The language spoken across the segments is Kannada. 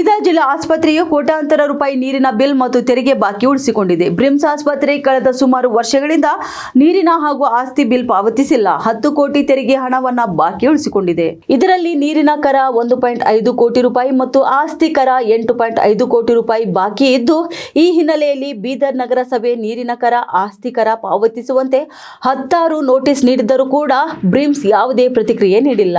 ಬೀದರ್ ಜಿಲ್ಲಾ ಆಸ್ಪತ್ರೆಯು ಕೋಟಾಂತರ ರೂಪಾಯಿ ನೀರಿನ ಬಿಲ್ ಮತ್ತು ತೆರಿಗೆ ಬಾಕಿ ಉಳಿಸಿಕೊಂಡಿದೆ. ಬ್ರಿಮ್ಸ್ ಆಸ್ಪತ್ರೆ ಕಳೆದ ಸುಮಾರು ವರ್ಷಗಳಿಂದ ನೀರಿನ ಹಾಗೂ ಆಸ್ತಿ ಬಿಲ್ ಪಾವತಿಸಿಲ್ಲ. ಹತ್ತು ಕೋಟಿ ತೆರಿಗೆ ಹಣವನ್ನ ಬಾಕಿ ಉಳಿಸಿಕೊಂಡಿದೆ. ಇದರಲ್ಲಿ ನೀರಿನ ಕರ ಒಂದು ಪಾಯಿಂಟ್ ಐದು ಕೋಟಿ ರೂಪಾಯಿ ಮತ್ತು ಆಸ್ತಿ ಕರ ಎಂಟು ಪಾಯಿಂಟ್ ಐದು ಕೋಟಿ ರೂಪಾಯಿ ಬಾಕಿ ಇದ್ದು, ಈ ಹಿನ್ನೆಲೆಯಲ್ಲಿ ಬೀದರ್ ನಗರಸಭೆ ನೀರಿನ ಕರ, ಆಸ್ತಿ ಕರ ಪಾವತಿಸುವಂತೆ ಹತ್ತಾರು ನೋಟಿಸ್ ನೀಡಿದ್ದರೂ ಕೂಡ ಬ್ರಿಮ್ಸ್ ಯಾವುದೇ ಪ್ರತಿಕ್ರಿಯೆ ನೀಡಿಲ್ಲ.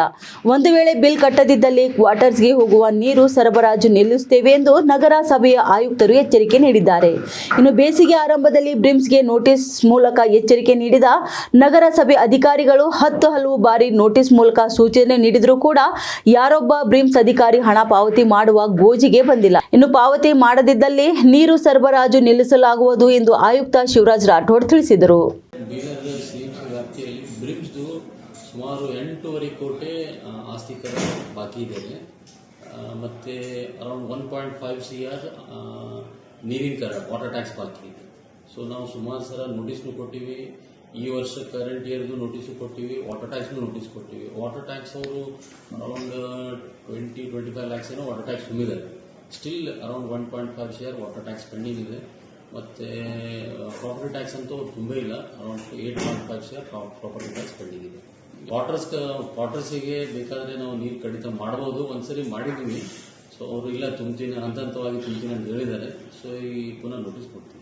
ಒಂದು ವೇಳೆ ಬಿಲ್ ಕಟ್ಟದಿದ್ದಲ್ಲಿ ಕ್ವಾರ್ಟರ್ಸ್ಗೆ ಹೋಗುವ ನೀರು ಸರಬರಾಜು ನಿಲ್ಲಿಸುತ್ತೇವೆ ಎಂದು ನಗರಸಭೆಯ ಆಯುಕ್ತರು ಎಚ್ಚರಿಕೆ ನೀಡಿದ್ದಾರೆ. ಇನ್ನು ಬೇಸಿಗೆ ಆರಂಭದಲ್ಲಿ ಬ್ರಿಮ್ಸ್ಗೆ ನೋಟಿಸ್ ಮೂಲಕ ಎಚ್ಚರಿಕೆ ನೀಡಿದ ನಗರಸಭೆ ಅಧಿಕಾರಿಗಳು ಹತ್ತು ಹಲವು ಬಾರಿ ನೋಟಿಸ್ ಮೂಲಕ ಸೂಚನೆ ನೀಡಿದರೂ ಕೂಡ ಯಾರೊಬ್ಬ ಬ್ರಿಮ್ಸ್ ಅಧಿಕಾರಿ ಹಣ ಪಾವತಿ ಮಾಡುವ ಗೋಜಿಗೆ ಬಂದಿಲ್ಲ. ಇನ್ನು ಪಾವತಿ ಮಾಡದಿದ್ದಲ್ಲಿ ನೀರು ಸರಬರಾಜು ನಿಲ್ಲಿಸಲಾಗುವುದು ಎಂದು ಆಯುಕ್ತ ಶಿವರಾಜ್ ರಾಠೋಡ್ ತಿಳಿಸಿದರು. ಸುಮಾರು ಎಂಟೂವರೆ ಕೋಟಿ ಆ, ಆಸ್ತಿ ಕರ ಬಾಕಿ ಇದೆ. ಮತ್ತೆ around one point five C R ನೀರಿನ ಕರ ವಾಟರ್ ಟ್ಯಾಕ್ಸ್ ಬಾಕಿ ಇದೆ ಸೊ ನಾವು ಸುಮಾರು ಸಲ ನೋಟಿಸ್ನು ಕೊಟ್ಟಿವಿ. ಈ ವರ್ಷ ಕರೆಂಟ್ ಇಯರ್ದು ನೋಟಿಸು ಕೊಟ್ಟಿವಿ. ವಾಟರ್ ಟ್ಯಾಕ್ಸ್ನು ನೋಟಿಸ್ ಕೊಟ್ಟಿವಿ. ವಾಟರ್ ಟ್ಯಾಕ್ಸ್ ಅವರು around twenty twenty five lakhs ಏನೋ ವಾಟರ್ ಟ್ಯಾಕ್ಸ್ ತುಂಬಿದ್ದಾರೆ. Still around one point five C R water tax pending ಇದೆ. ಮತ್ತೆ ಪ್ರಾಪರ್ಟಿ ಟ್ಯಾಕ್ಸ್ ಅಂತೂ ತುಂಬೇ ಇಲ್ಲ. Around eight point five share property tax pending ಇದೆ. ವಾಟರ್ಸ್ ವಾಟರ್ಸಿಗೆ ಬೇಕಾದರೆ ನಾವು ನೀರು ಕಡಿತ ಮಾಡ್ಬೋದು. ಒಂದ್ಸರಿ ಮಾಡಿದ್ದೀವಿ ಸೊ ಅವರು ಇಲ್ಲ ತುಂಬ್ತೀನಿ ಹಂತ ಹಂತವಾಗಿ ತುಂಬ್ತೀನಿ ಅಂತ ಹೇಳಿದ್ದಾರೆ. ಸೊ ಈ ಪುನಃ ನೋಟಿಸ್ ಕೊಡ್ತೀವಿ